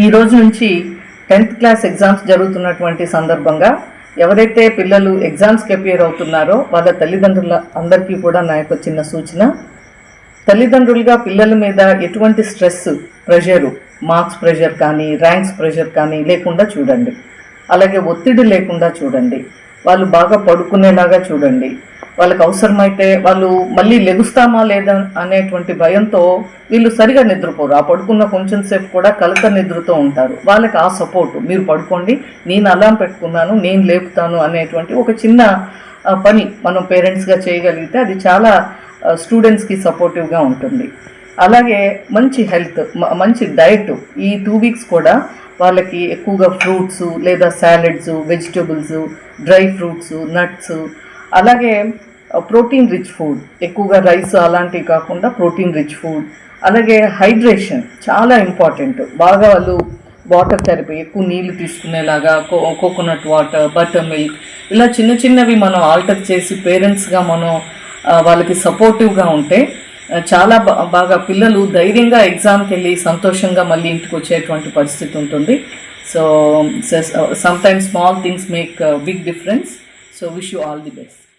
ఈ రోజు నుంచి టెన్త్ క్లాస్ ఎగ్జామ్స్ జరుగుతున్నటువంటి సందర్భంగా ఎవరైతే పిల్లలు ఎగ్జామ్స్కి అపియర్ అవుతున్నారో వాళ్ళ తల్లిదండ్రుల అందరికీ కూడా నా యొక్క చిన్న సూచన. తల్లిదండ్రులుగా పిల్లల మీద ఎటువంటి స్ట్రెస్ ప్రెషరు మార్క్స్ ప్రెషర్ కానీ ర్యాంక్స్ ప్రెషర్ కానీ లేకుండా చూడండి. అలాగే ఒత్తిడి లేకుండా చూడండి. వాళ్ళు బాగా పడుకునేలాగా చూడండి. వాళ్ళకి అవసరమైతే వాళ్ళు మళ్ళీ లెగుస్తామా లేదా అనేటువంటి భయంతో వీళ్ళు సరిగా నిద్రపోరు. ఆ పడుకున్న కొంచెం సేపు కూడా కలత నిద్రతో ఉంటారు. వాళ్ళకి ఆ సపోర్ట్. మీరు పడుకోండి నేను అలాం పెట్టుకున్నాను నేను లేపుతాను అనేటువంటి ఒక చిన్న పని మనం పేరెంట్స్గా చేయగలిగితే అది చాలా స్టూడెంట్స్కి సపోర్టివ్గా ఉంటుంది. అలాగే మంచి హెల్త్ మంచి డైట్ ఈ టూ వీక్స్ కూడా వాళ్ళకి ఎక్కువగా ఫ్రూట్స్ లేదా salads vegetables dry fruits nuts అలాగే ప్రోటీన్ రిచ్ ఫుడ్ ఎక్కువగా రైస్ అలాంటివి కాకుండా ప్రోటీన్ రిచ్ ఫుడ్ అలాగే హైడ్రేషన్ చాలా ఇంపార్టెంట్ బాగా వాళ్ళు వాటర్ థెరపీ ఎక్కువ నీళ్ళు తీసుకునేలాగా కో కోకోనట్ వాటర్ బటర్ మిల్క్ ఇలా చిన్న చిన్నవి మనం ఆల్టర్ చేసి పేరెంట్స్గా మనం uh, వాళ్ళకి సపోర్టివ్గా ఉంటే uh, చాలా బాగా పిల్లలు ధైర్యంగా ఎగ్జామ్కి వెళ్ళి సంతోషంగా మళ్ళీ ఇంటికి వచ్చేటువంటి పరిస్థితి ఉంటుంది. So sometimes small things make big difference So wish you all the best.